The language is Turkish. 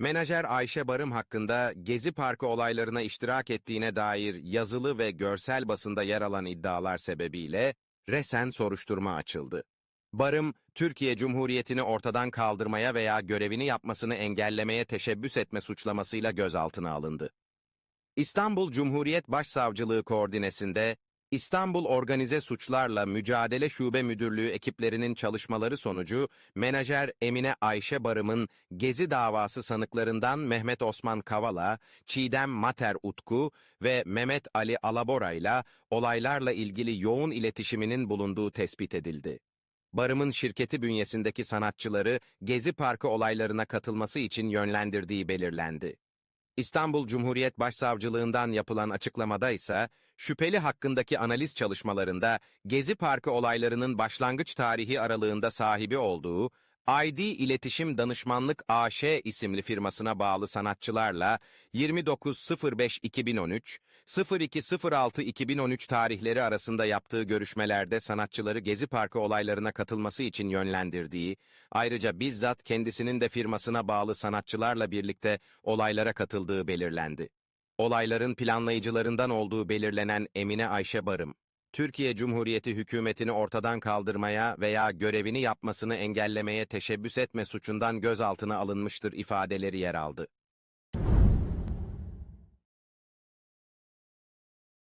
Menajer Ayşe Barım hakkında Gezi Parkı olaylarına iştirak ettiğine dair yazılı ve görsel basında yer alan iddialar sebebiyle resen soruşturma açıldı. Barım, Türkiye Cumhuriyeti'ni ortadan kaldırmaya veya görevini yapmasını engellemeye teşebbüs etme suçlamasıyla gözaltına alındı. İstanbul Cumhuriyet Başsavcılığı koordinesinde İstanbul Organize Suçlarla Mücadele Şube Müdürlüğü ekiplerinin çalışmaları sonucu menajer Emine Ayşe Barım'ın Gezi davası sanıklarından Mehmet Osman Kavala, Çiğdem Mater Utku ve Mehmet Ali Alabora ile olaylarla ilgili yoğun iletişiminin bulunduğu tespit edildi. Barım'ın şirketi bünyesindeki sanatçıları Gezi Parkı olaylarına katılması için yönlendirdiği belirlendi. İstanbul Cumhuriyet Başsavcılığından yapılan açıklamada ise şüpheli hakkındaki analiz çalışmalarında Gezi Parkı olaylarının başlangıç tarihi aralığında sahibi olduğu ID İletişim Danışmanlık AŞ isimli firmasına bağlı sanatçılarla 29.05.2013, 02.06.2013 tarihleri arasında yaptığı görüşmelerde sanatçıları Gezi Parkı olaylarına katılması için yönlendirdiği, ayrıca bizzat kendisinin de firmasına bağlı sanatçılarla birlikte olaylara katıldığı belirlendi. Olayların planlayıcılarından olduğu belirlenen Emine Ayşe Barım, Türkiye Cumhuriyeti hükümetini ortadan kaldırmaya veya görevini yapmasını engellemeye teşebbüs etme suçundan gözaltına alınmıştır ifadeleri yer aldı.